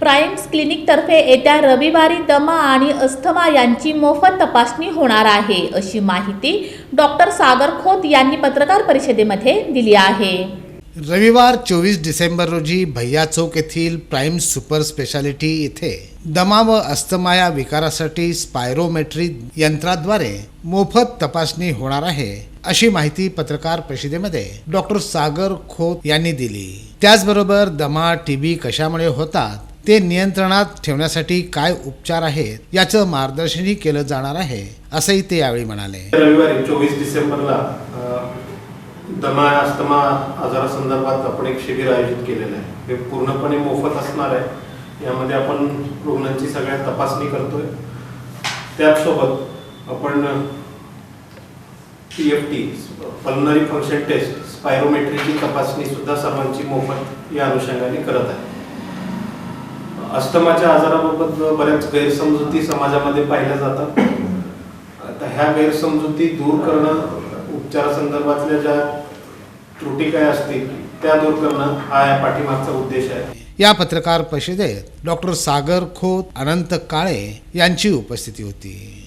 प्राईम्स क्लिनिकतर्फे येत्या रविवारी दमा आणि अस्थमा यांची मोफत तपासणी होणार आहे अशी माहिती डॉक्टर सागर खोत यांनी पत्रकार परिषदेमध्ये दिली आहे. रविवार चोवीस डिसेंबर रोजी भैया चौक येथील प्राईम सुपर स्पेशालिटी येथे दमा व अस्थमा या विकारासाठी स्पायरोमेट्री यंत्राद्वारे मोफत तपासणी होणार आहे अशी माहिती पत्रकार परिषदेमध्ये डॉक्टर सागर खोत यांनी दिली. त्याचबरोबर दमा टीबी कशामुळे होतात ते नियंत्रणात ठेवण्यासाठी काय उपचार आहेत याचं मार्गदर्शनही केलं जाणार आहे असंही ते यावेळी म्हणाले. रविवारी चोवीस डिसेंबरला दमा अस्थमा आजारासंदर्भात आपण एक शिबिर आयोजित केलेलं आहे. हे पूर्णपणे मोफत असणार आहे. यामध्ये आपण रुग्णांची सगळ्या तपासणी करतोय. त्याचसोबत आपण P F T pulmonary function test स्पायरोमेट्रीची तपासणी सुद्धा सर्वांची मोफत या अनुषंगाने करत आहे. अस्थमाच्या आजाराबाबत बऱ्याच गैरसमजुती समाजामध्ये पाहिल्या जातात. आता ह्या गैरसमजुती दूर करणं उपचारासंदर्भातल्या ज्या त्रुटी काय असतील त्या दूर करणं हा या पाठीमागचा उद्देश आहे. या पत्रकार परिषदेत डॉक्टर सागर खोत अनंत काळे यांची उपस्थिती होती.